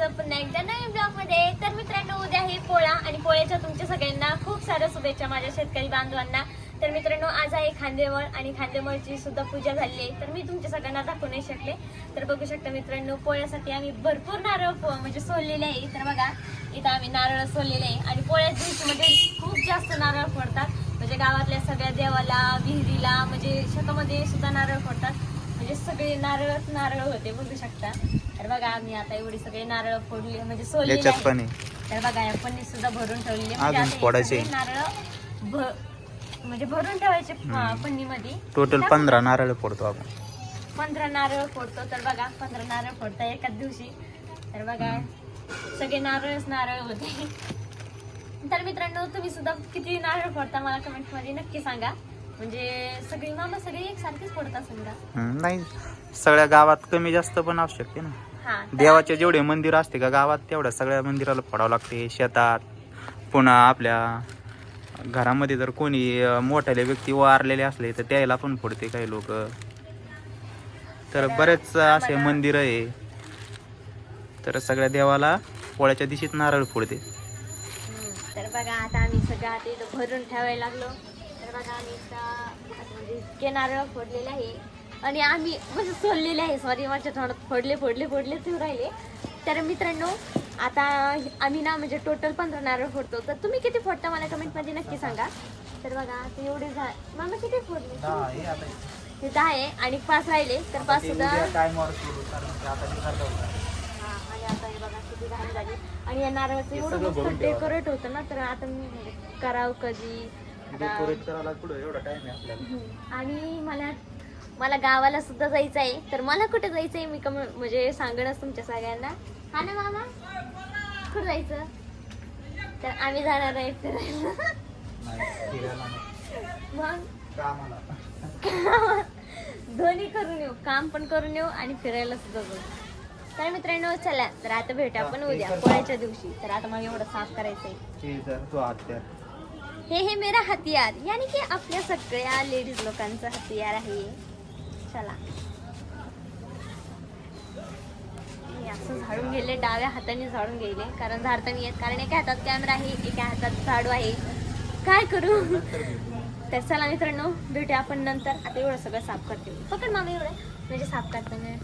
सगळ्यांचं पुन्हा एकदा नवीन ब्लॉगमध्ये तर मित्रांनो उद्या आहे पोळा आणि पोळ्याच्या तुमच्या सगळ्यांना खूप साऱ्या शुभेच्छा माझ्या शेतकरी बांधवांना. तर मित्रांनो आज आहे खांदेमळ आणि खांदेमळची सुद्धा पूजा झाली आहे. तर मी तुमच्या सगळ्यांना दाखवू नाही शकले. तर बघू शकता मित्रांनो पोळ्यासाठी आम्ही भरपूर नारळ म्हणजे सोडलेले आहे. तर बघा इथं आम्ही नारळ सोडलेले आहे. आणि पोळ्याच दिवशी खूप जास्त नारळ फोडतात. म्हणजे गावातल्या सगळ्या देवाला विहिरीला म्हणजे शेतामध्ये सुद्धा नारळ फोडतात. म्हणजे सगळे नारळच नारळ होते बघू शकता. तर बघा आम्ही आता एवढी सगळे नारळ फोडले म्हणजे याच्यात. पण आहे. तर बघा या पन्नी सुद्धा भरून ठेवलेली. अजून आता हे फोडायचे. सगळे नारळ भ- म्हणजे भरून ठेवायचे पन्नी मध्ये टोटल पंधरा नारळ फोडतो आपण. पंधरा नारळ फोडतो. तर बघा पंधरा नारळ फोडता एकाच दिवशी. तर बघा सगळे नारळच नारळ होते. तर मित्रांनो तुम्ही सुद्धा किती नारळ फोडता मला कमेंटमध्ये नक्की सांगा. म्हणजे सगळी मामा सगळे एकसारखेच फोडत असेल का हम्म, नाही सगळ्या गावात कमी जास्त पण असू शकते ना. हा तर देवाचे जेवढे मंदिर असते का गावात तेवढ्या सगळ्या मंदिराला फोडावं लागते शेतात. पुन्हा आपल्या घरामध्ये जर कोणी अं, मोठाले व्यक्ती वारलेले असले तर त्याला पण फोडते काही लोक. तर बरेच असे मंदिर आहे. तर सगळ्या देवाला पोळ्याच्या दिवशीत नारळ फोडते. हम्म, तर बघा आता आम्ही सगळं आता इथं भरून ठेवायला लागलो. इतके नारळ फोडलेले आहे. आणि आम्ही म्हणजे सोललेले आहे. सॉरी माझ्या तोंडात फोडले फोडले फोडले ठेवून राहिले. तर मित्रांनो आता आम्ही ना म्हणजे टोटल पंधरा नारळ फोडतो. तर तुम्ही किती फोडता मला कमेंटमध्ये नक्की सांगा. तर बघा आता एवढे झा मामा किती फोडले? हे दहा आहे आणि पाच राहिले. तर पाच सुद्धा आणि आता हे बघा किती घाण झाली. आणि या नारळाचं एवढं मस्त डेकोरेट होतं ना तर आता मी करावं कधी? आणि मला मला गावाला सुद्धा जायचं आहे तर मला कुठे जायचं आहे मी कम म्हणजे सांगणच तुमच्या सगळ्यांना. हा ना मामा? कुठं जायचं? तर आम्ही जाणार आहे फिरायला. मग? दोन्ही करून येऊ. काम पण करून येऊ आणि फिरायला सुद्धा जाऊ. तर मित्रांनो चला तर आता भेटू आपण उद्या पोळ्याच्या दिवशी. तर आता मला एवढं साफ करायचंय. हे हे हे मेरा हतियार यानी की आपल्या सगळ्या लेडीज लोकांचं हतियार आहे चला. हे असं झाडून गेले डाव्या हाताने झाडून गेले. कारण झाडता नाही येत कारण एका हातात कॅमेरा आहे एका हातात झाडू आहे. काय करू? तर चला मित्रांनो भेटूया आपण नंतर. आता एवढं सगळं साफ करते पकड मामा एवढं. म्हणजे साफ करताना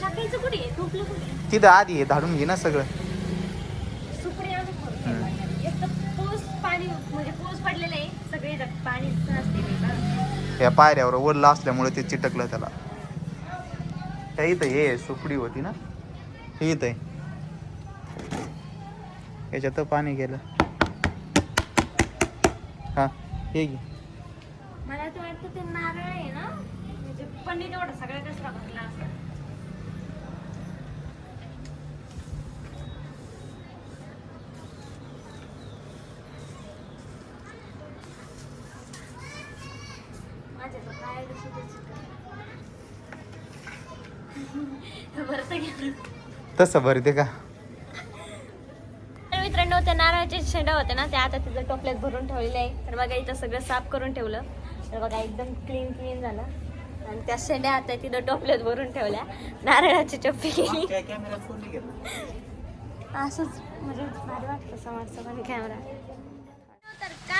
टाकायचं कुठे? आहे? कुठे? आहे? तिथं आधी आहे धाडून घे ना सगळं सुपडी आणून ठेवली आहे पाण्यात. एक तर पाऊस पाणी म्हणजे पाऊस पडलेलं आहे सगळे इथं पाणी असलेलं आहे या पायऱ्यावर वरला असल्यामुळे ते चिटकलं त्याला. त्या इथं हे सुपडी होती ना? हे इथं याच्यात पाणी गेलं. हा हे घे. मला तर वाटतं ते नारळ आहे ना? म्हणजे पनीर एवढा सगळा कचरा भरला असं माझ्या तर पायाला सुद्धा चिकटलं. बरं तर गेलं. तसं भरते का? तर मित्रांनो त्या नारळाचे शेंडा होते ना ते आता तिथं टोपल्यात भरून ठेवलेले आहे. तर बघा इथं सगळं साफ करून ठेवलं. तर बघा एकदम क्लीन क्लीन झालं. आणि त्या शेंड्या आता तिथं टोपल्यात भरून ठेवल्या. नारळाची चप्पी केली असंच म्हणजे भारी वाटतं समोरचा कॅमेरा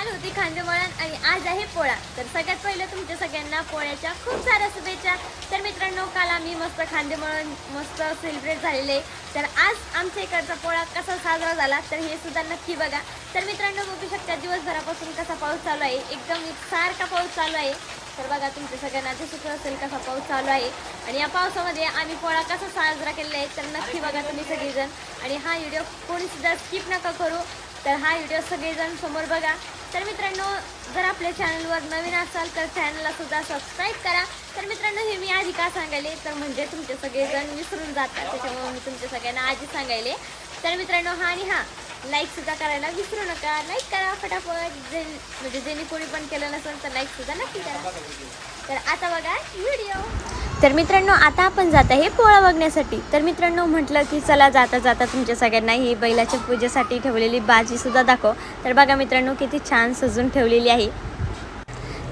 तर होती खांदेमळण आणि आज आहे पोळा. तर सगळ्यात पहिलं तुमच्या सगळ्यांना पोळ्याच्या खूप साऱ्या शुभेच्छा. तर मित्रांनो काल आम्ही मस्त खांदेमळण मस्त सेलिब्रेट झालेले. तर आज आमच्या इकडचा पोळा कसा साजरा झाला तर हे सुद्धा नक्की बघा. तर मित्रांनो बघू शकता दिवसभरापासून कसा पाऊस चालू आहे. एकदम सारखा पाऊस चालू आहे. तर बघा तुमच्या सगळ्यांना दिसत असेल कसा पाऊस चालू आहे. आणि या पावसामध्ये आम्ही पोळा कसा साजरा केलेला आहे तर नक्की बघा तुम्ही सगळेजण. आणि हा व्हिडिओ कोणीसुद्धा स्किप नका करू. तर हा व्हिडिओ सगळेजण समोर बघा. तर मित्रांनो जर आपल्या चॅनलवर नवीन असाल तर चॅनलला सुद्धा सबस्क्राईब करा. तर मित्रांनो हे मी आधी का सांगायले तर म्हणजे तुमचे सगळेजण विसरून जातात त्याच्यामुळे मी तुमच्या सगळ्यांना आधी सांगायले. तर मित्रांनो हा आणि हा लाईक सुद्धा करायला विसरू नका. लाईक करा फटाफट. जे म्हणजे ज्यांनी कोणी पण केलं नसेल तर लाईक सुद्धा नक्की करा. तर आता बघा व्हिडिओ तर मित्रांनो आता आपण जात आहे पोळा बघण्यासाठी. तर मित्रांनो म्हटलं की चला जाता जाता तुमच्या सगळ्यांना ही बैलाच्या पूजेसाठी ठेवलेली बाजी सुद्धा दाखव. तर बघा मित्रांनो किती छान सजून ठेवलेली आहे.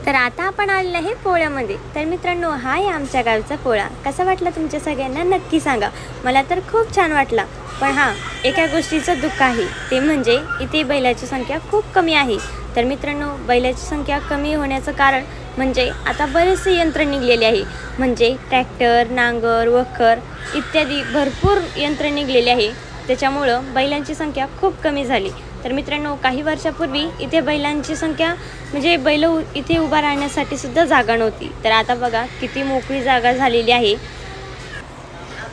तर आता आपण आलेलं आहे पोळ्यामध्ये. तर मित्रांनो हा आहे आमच्या गावचा पोळा. कसा वाटला तुमच्या सगळ्यांना? नक्की सांगा. मला तर खूप छान वाटला. पण हां एका गोष्टीचं दुःख आहे. ते म्हणजे इथे बैलाची संख्या खूप कमी आहे. तर मित्रांनो बैलाची संख्या कमी होण्याचं कारण म्हणजे आता बरेचसे यंत्र निघलेले आहे. म्हणजे ट्रॅक्टर नांगर वखर इत्यादी भरपूर यंत्र निघलेले आहे. त्याच्यामुळं बैलांची संख्या खूप कमी झाली. तर मित्रांनो काही वर्षापूर्वी इथे बैलांची संख्या म्हणजे बैल उ- इथे उभा राहण्यासाठी सुद्धा जागा नव्हती. तर आता बघा किती मोकळी जागा झालेली आहे.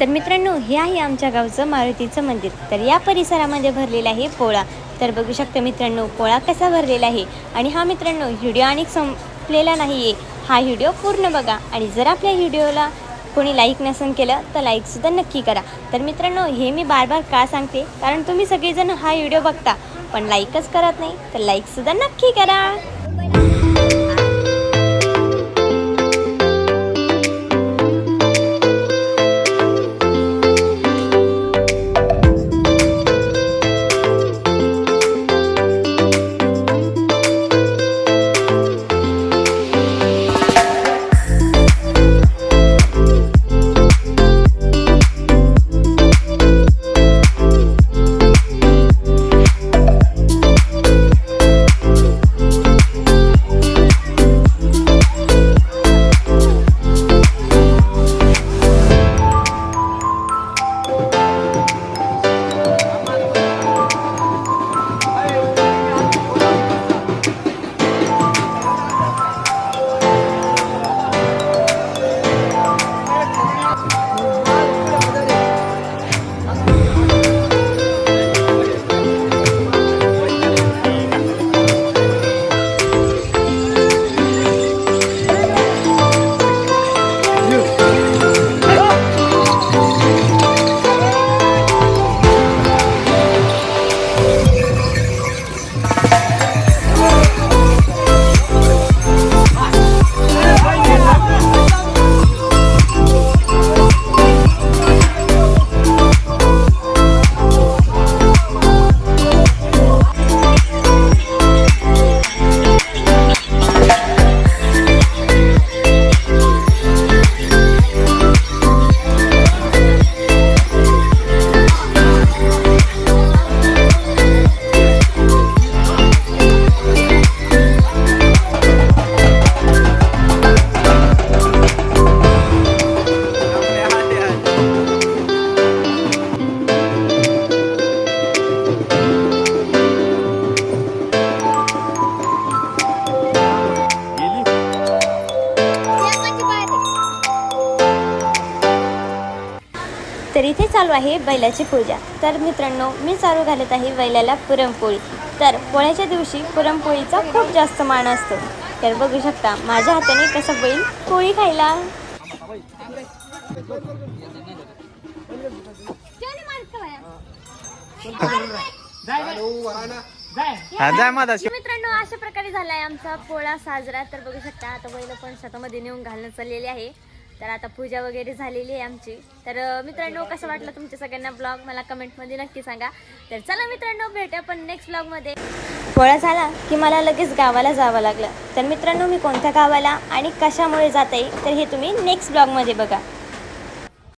तर मित्रांनो हे आहे आमच्या गावचं मारुतीचं मंदिर. तर या परिसरामध्ये भरलेला आहे पोळा. तर बघू शकता मित्रांनो पोळा कसा भरलेला आहे. आणि हा मित्रांनो व्हिडिओ आणि संपलेला नाही आहे हा व्हिडिओ पूर्ण बघा आणि जर आपल्या व्हिडिओला कोणी लाईक नसेल केलं तर लाईकसुद्धा नक्की करा. तर मित्रांनो हे मी बार बार का सांगते? कारण तुम्ही सगळेजण हा व्हिडिओ बघता पण लाईकच करत नाही तर लाईकसुद्धा नक्की करा. तर इथे चालू आहे बैलाची पूजा. तर मित्रांनो मी चालू घालत आहे बैलाला पुरणपोळी. तर पोळ्याच्या दिवशी पुरणपोळीचा खूप जास्त मान असतो. तर बघू शकता माझ्या हाताने कसं बैल पोळी खायला. मित्रांनो अशा प्रकारे झालाय आमचा पोळा साजरा. तर बघू शकता आता बैल पण शेतामध्ये नेऊन घालणं चाललेली आहे. तर आता पूजा वगैरे झालेली आहे आमची. तर मित्रांनो कसं वाटलं तुमच्या सगळ्यांना ब्लॉग मला कमेंटमध्ये नक्की सांगा. तर चला मित्रांनो भेटूया पण नेक्स्ट ब्लॉगमध्ये पोळा झाला की मला लगेच गावाला जावं लागलं. तर मित्रांनो मी कोणत्या गावाला आणि कशामुळे जाते तर हे तुम्ही नेक्स्ट ब्लॉगमध्ये बघा.